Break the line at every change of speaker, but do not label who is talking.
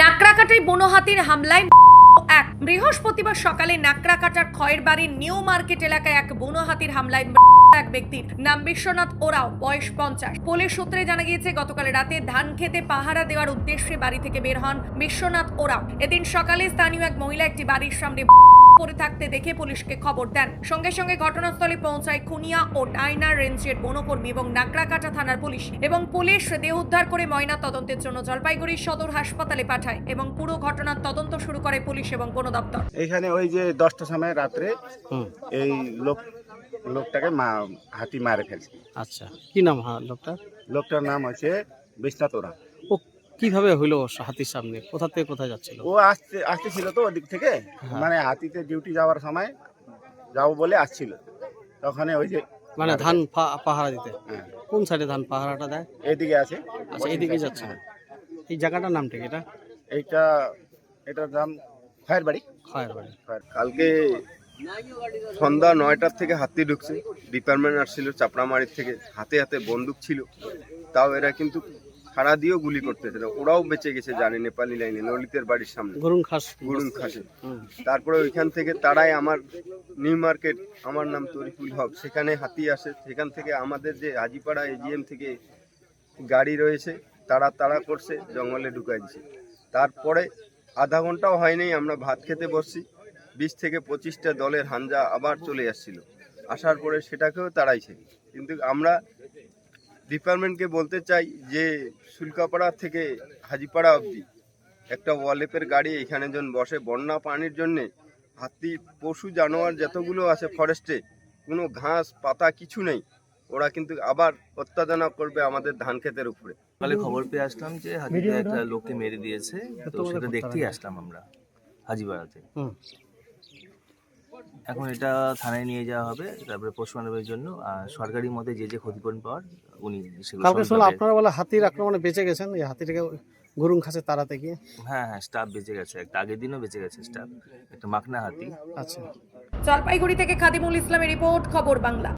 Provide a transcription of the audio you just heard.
নাকড়াকাটায় বনহাতির হামলায় এক বৃহস্পতিবার সকালে নাকড়াকাটার খয়ের বাড়ির নিউ মার্কেট এলাকায় এক বনহাতির হামলায় এক ব্যক্তির নাম বিশ্বনাথ ওরাও, বয়স পঞ্চাশ। পুলিশ সূত্রে জানা গিয়েছে, গতকাল রাতে ধান খেতে পাহারা দেওয়ার উদ্দেশ্যে বাড়ি থেকে বের হন বিশ্বনাথ ওরাও। এদিন সকালে স্থানীয় এক মহিলা একটি বাড়ির সামনে পড়ে থাকতে দেখে পুলিশকে খবর দেন। সঙ্গে সঙ্গে ঘটনাস্থলে পৌঁছায় খুনিয়া ও ডাইনার রেঞ্জের বনকর্মী এবং নাকড়াকাটা থানার পুলিশ এবং পুলিশ দেহ উদ্ধার করে ময়না তদন্তের জন্য জলপাইগুড়ি সদর হাসপাতালে পাঠায় এবং পুরো ঘটনার তদন্ত শুরু করে পুলিশ এবং বন দপ্তর।
এখানে ওই যে দশটার সময় রাত্রে এই লোক লোকটাকে মা হাতি মারে ফেলছে
আচ্ছা। কি নাম লোকটা
লোকটার? নাম হচ্ছে
ও কীভাবে হইল হাতির সামনে? কোথা থেকে কোথায় যাচ্ছিল?
ও আসতে আসতেছিল তো ওদিক থেকে। মানে হাতিতে ডিউটি যাওয়ার সময় যাব বলে আসছিল। তখন ওই যে
মানে ধান পাহারা দিতে?
হ্যাঁ,
কোন সাইডে ধান পাহারাটা দেয়?
এদিকে আছে।
আচ্ছা এইদিকে যাচ্ছে।
হ্যাঁ।
এই জায়গাটার নামটা কি এটা?
এইটা এটার নাম খয়ের বাড়ি
খয়ের বাড়ি
কালকে সন্ধ্যা নয়টার থেকে হাতি ঢুকছে। ডিপার্টমেন্ট আসছিল চাপড়ামারির থেকে হাতে হাতে বন্দুক ছিল। তাও এরা কিন্তু সারা দিয়েও গুলি করতে ওরাও বেঁচে গেছে জানে নেপালি লাইনে ললিতের বাড়ির সামনে।
গরুন খাস।
গুড়ুন খাসে। তারপরে ওইখান থেকে তারাই আমার নিউ মার্কেট আমার নাম তরিকুল হক সেখানে হাতি আসে। সেখান থেকে আমাদের যে হাজিপাড়া এজিএম থেকে গাড়ি রয়েছে তারা তাড়া করছে জঙ্গলে ঢুকাই দিছে। তারপরে আধা ঘন্টাও হয়নি আমরা ভাত খেতে বসছি। বিশ থেকে পঁচিশটা দলের হাঞ্জা আবার চলে আসছিল। আসার পরে সেটাকেও তাড়াইছে। কিন্তু আমরা ডিপার্টমেন্টকে বলতে চাই যে শুল্কাপাড়া থেকে হাজিপাড়া অবধি একটা ওয়ালেপের গাড়ি এখানে যখন বসে। বন্যা পানির জন্যে হাতি পশু জানোয়ার যতগুলো আছে ফরেস্টে কোনো ঘাস পাতা কিছু নেই। ওরা কিন্তু আবার অত্যাচার করবে আমাদের ধান ক্ষেতের উপরে।
সকালে খবর পেয়ে আসলাম যে হাজিতে একটা লোককে মেরে দিয়েছে। তো সেটা দেখতেই আসলাম আমরা হাজিপাড়াতে।
হুম।
এখন এটা থানায় নিয়ে যাওয়া হবে তারপরে পশু মানবের জন্য আর সরকারি মতে যে যে ক্ষতিপূরণ পাওয়ার উনি সেগুলো
কালকে শুনলাম আপনারা বলে হাতির আক্রমণে বেঁচে গেছেন এই হাতিটাকে গরুং খাসে তাড়াতে গিয়ে।
হ্যাঁ হ্যাঁ স্টাফ বেঁচে গেছে একটা আগের দিনও বেঁচে গেছে স্টাফ একটা মাখনা হাতি।
আচ্ছা।
জলপাইগুড়ি থেকে খাদিমুল ইসলামের রিপোর্ট খবর বাংলা।